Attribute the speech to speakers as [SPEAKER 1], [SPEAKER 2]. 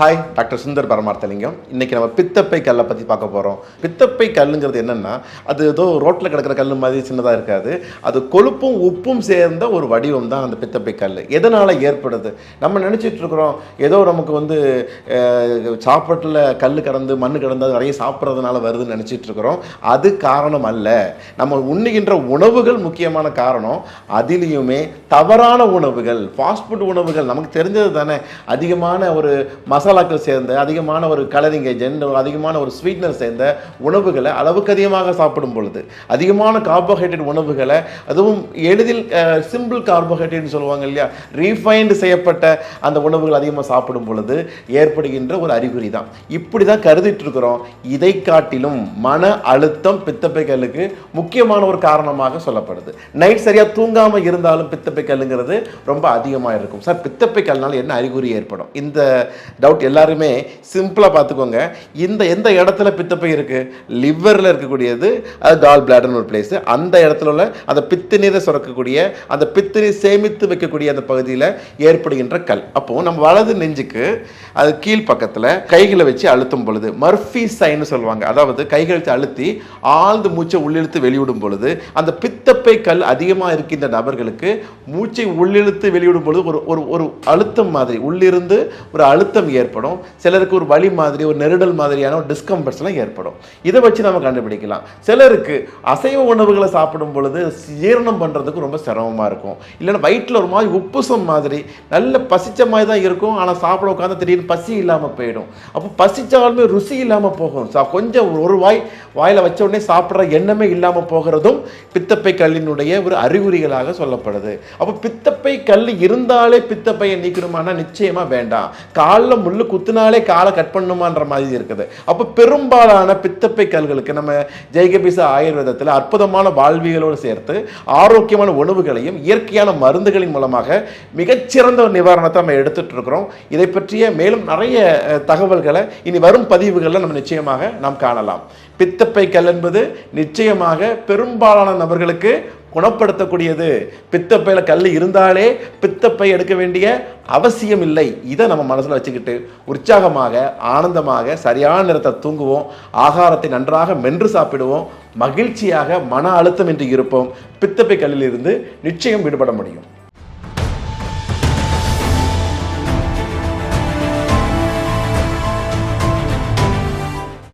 [SPEAKER 1] Hi doctor Sundar Paramarthalingam. இன்னைக்கு நம்ம பித்தப்பை கல்லை பற்றி பார்க்க போகிறோம் பித்தப்பை கல்லுங்கிறது என்னென்னா அது ஏதோ ரோட்டில் கிடக்கிற கல் மாதிரி சின்னதாக இருக்காது. அது கொழுப்பும் உப்பும் சேர்ந்த ஒரு வடிவம் தான் அந்த பித்தப்பை கல் எதனால் ஏற்படுது? நம்ம நினச்சிட்டு இருக்கிறோம் ஏதோ நமக்கு வந்து சாப்பாட்டில் கல் கடந்து மண் கடந்து அது நிறைய சாப்பிட்றதுனால வருதுன்னு நினச்சிட்டு இருக்கிறோம். அது காரணம் அல்ல. நம்ம உண்ணுகின்ற உணவுகள் முக்கியமான காரணம் அதிலையுமே தவறான உணவுகள் ஃபாஸ்ட் ஃபுட் உணவுகள் நமக்கு தெரிஞ்சது தானே. அதிகமான ஒரு மசாலாக்கள் சேர்ந்த அதிகமான ஒரு கலரிங் ஏஜென்ட் அதிகமான ஒரு ஸ்வீட்னர் சேர்ந்த உணவுகளை அளவுக்கு அதிகமாக சாப்பிடும் பொழுது அதிகமான கார்போஹைட்ரேட் உணவுகளை அதுவும் எளிதில் சிம்பிள் கார்போஹைட்ரேட்னு சொல்லுவாங்க இல்லையா ரீஃபைன்டு செய்யப்பட்ட அந்த உணவுகள் அதிகமாக சாப்பிடும் பொழுது ஏற்படுகின்ற ஒரு அறிகுறி தான் இப்படி தான் கருதிட்டு இருக்கிறோம் இதை காட்டிலும் மன அழுத்தம் பித்தப்பைகளுக்கு முக்கியமான ஒரு காரணமாக சொல்லப்படுது. நைட் சரியாக தூங்காமல் இருந்தாலும் பித்தப்பை கல்லுங்கிறது ரொம்ப அதிகமாக இருக்கும். சார் பித்தப்பை என்ன அறிகுறி ஏற்படும்? இந்த டவுட் எல்லாருமே சிம்பிளாக பார்த்துக்கோங்க. இந்த எந்த இடத்துல பித்தப்பை இருக்குது லிவரில் இருக்கக்கூடியது அது கால் பிளாடர்னு ஒரு பிளேஸ் அந்த இடத்துல உள்ள அந்த பித்து நீரை சுரக்கக்கூடிய அந்த பித்து நீர் சேமித்து வைக்கக்கூடிய அந்த பகுதியில் ஏற்படுகின்ற கல். அப்போது நம்ம வலது நெஞ்சுக்கு அது கீழ் பக்கத்தில் கைகளை வச்சு அழுத்தும் பொழுது மர்ஃபி சைன்னு சொல்லுவாங்க. அதாவது கைகளை வச்சு அழுத்தி ஆழ்ந்து மூச்சை உள்ளிழுத்து வெளியிடும் பொழுது அந்த பித்தப்பை கல் அதிகமாக இருக்கின்ற நபர்களுக்கு மூச்சை உள்ளிழுத்து வெளியிடும் பொழுது ஒரு ஒரு ஒரு அழுத்தம் மாதிரி உள்ளிருந்து ஒரு அழுத்தம் ஏற்படும். ஏற்படும். சிலருக்கு ஒரு வலி மாதிரி ஒரு நெருடல் மாதிரியான ஒரு டிஸ்கம்பர்ஸ்லாம் ஏற்படும். இதை வச்சு நம்ம கண்டுபிடிக்கலாம். சிலருக்கு அசைவ உணவுகளை சாப்பிடும் பொழுது ஜீரணம் பண்ணுறதுக்கு ரொம்ப சிரமமாக இருக்கும். இல்லைன்னா வயிற்றில் ஒரு மாதிரி உப்புசம் மாதிரி நல்ல பசிச்ச மாதிரி தான் இருக்கும். ஆனால் சாப்பிட உட்காந்து திடீர்னு பசி இல்லாமல் போயிடும். அப்போ பசித்தாலுமே ருசி இல்லாமல் போகும். சா கொஞ்சம் ஒரு- வாய் வாயில் வச்ச உடனே சாப்பிட்ற எண்ணமே இல்லாமல் போகிறதும் பித்தப்பை கல்லினுடைய ஒரு அறிகுறிகளாக சொல்லப்படுது. அப்போ பித்தப்பை கல் இருந்தாலே பித்தப்பையை நீக்கணுமானா நிச்சயமாக வேண்டாம். காலில் முள் குத்துனாலே காலை கட் பண்ணணுமான்ற மாதிரி இருக்குது. அப்போ பெரும்பாலான பித்தப்பை கல்களுக்கு நம்ம ஜெய்கபிச ஆயுர்வேதத்தில் அற்புதமான வாழ்விகளோடு சேர்த்து ஆரோக்கியமான உணவுகளையும் இயற்கையான மருந்துகளின் மூலமாக மிகச்சிறந்த ஒரு நிவாரணத்தை நம்ம எடுத்துட்டு இருக்கிறோம். இதை பற்றிய மேலும் நிறைய தகவல்களை இனி வரும் பதிவுகளில் நம்ம நிச்சயமாக நாம் காணலாம். பித்தப்பை கல் என்பது நிச்சயமாக பெரும்பாலான நபர்களுக்கு குணப்படுத்தக்கூடியது. பித்தப்பையில் கல் இருந்தாலே பித்தப்பை எடுக்க வேண்டிய அவசியம் இல்லை இதை நம்ம மனசில் வச்சுக்கிட்டு உற்சாகமாக ஆனந்தமாக சரியான நேரத்தை தூங்குவோம். ஆகாரத்தை நன்றாக மென்று சாப்பிடுவோம். மகிழ்ச்சியாக மன அழுத்தம் என்று இருப்போம். பித்தப்பை கல்லிலிருந்து நிச்சயம் விடுபட முடியும்.